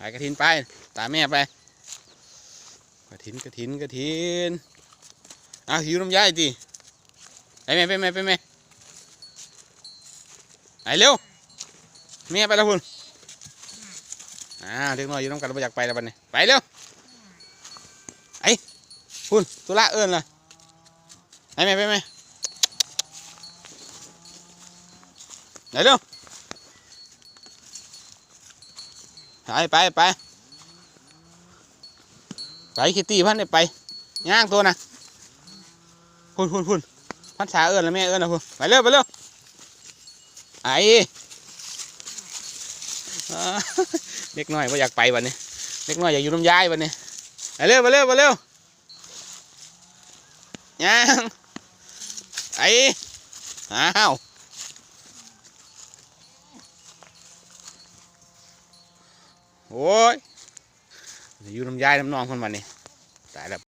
หายกระถินไป ตามแม่ไป กระถินกระถินกระถินเอาหิวน้ำยายตีไปแม่ไปแม่ไปแม่ไปเร็วแม่ไปแล้วพุ่นอ้าวเด็กน้อยอยู่น้ำกันเราอยากไปแล้วบัดนี้ไปเร็วไอ้พุ่นตุละเอิญล่ะไปแม่ไปแม่ไหนเร็ว ไปไปไปไปคิตตี้พันเนี่ยไปย่างตัวนะพุ่นพุ่นพุ่นพันษาเอิญแล้วแม่เอิญแล้วพุ่นไปเร็วไปเร็วไอ้เด็กน้อยว่าอยากไปวันนี้เด็กน้อยอยากอยู่น้ำยายวันนี้ไปเร็วไปเร็วไปเร็วย่างไอ้อ้าว โอ้ยอยู่น้ำยายน้ำนองคนมันนี้ตายแล้ว